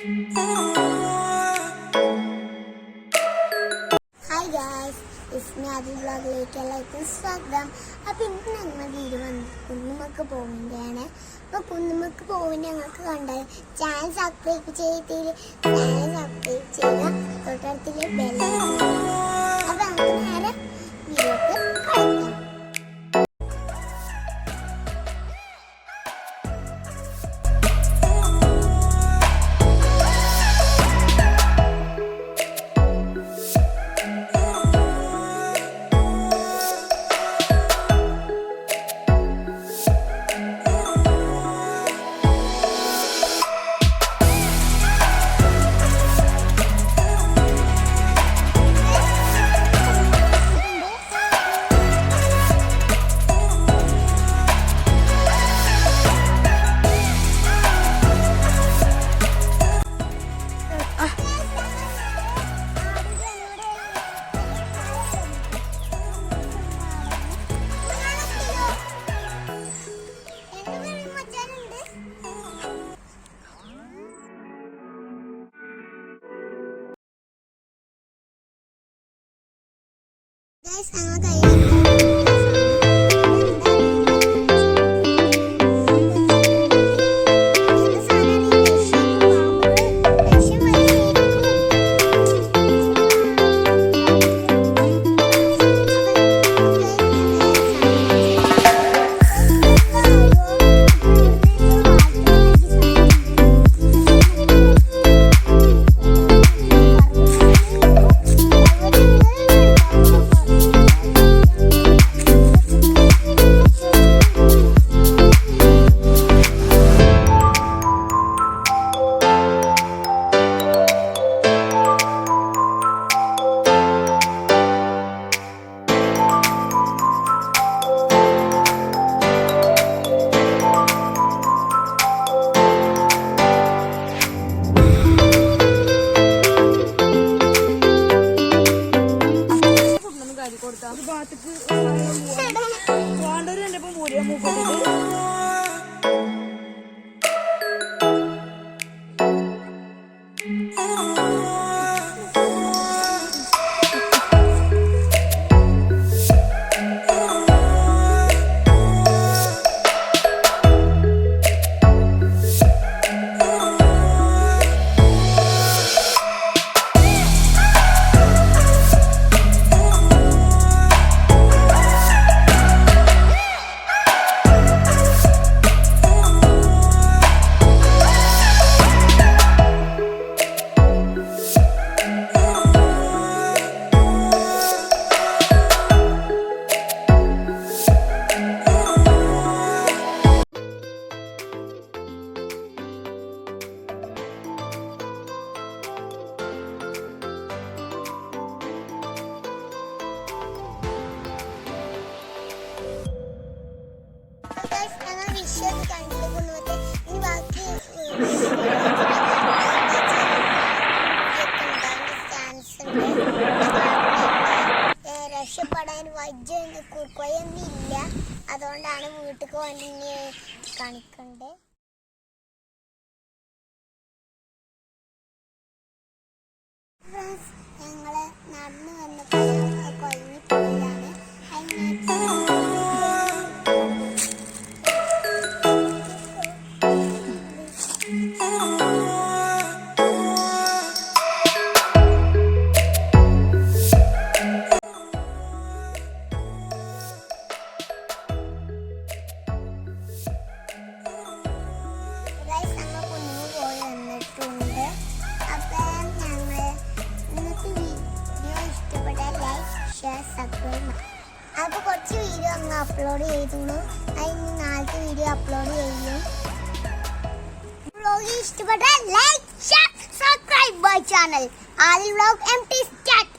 Hi സ്വാഗതം. അപ്പം ഇന്ന് ഞങ്ങൾ വന്ന് കുന്നുമക്ക് പോവിന്റെയാണ് അപ്പോൾ കുന്നുമക്ക് പോവിന്റെ ഞങ്ങൾക്ക് കണ്ടാൽ ചാനൽ സബ്സ്ക്രൈബ് ചെയ്തില്ല ചാനൽ സബ്സ്ക്രൈബ് ചെയ്യുക. തൊട്ടടുത്തിലെ ബെല്ല അപ്പം നമുക്ക് നേരെ Guys, 以 രക്ഷപ്പെടാൻ വജ്ജ കുറുക്കോയൊന്നും ഇല്ല അതുകൊണ്ടാണ് വീട്ടിൽ വന്നിങ്ങനെ കാണിക്കണ്ടേ? സബ്സ്ക്രൈബ് അപ്പോൾ കുറച്ച് വീഡിയോ അങ്ങ് അപ്ലോഡ് ചെയ്തോളൂ അതിന് നാളത്തെ വീഡിയോ അപ്ലോഡ് ചെയ്യും. ഇഷ്ടപ്പെട്ട like share subscribe my channel ആദ്യ വ്ളോഗ് എം ടി സ്റ്റാർട്ട്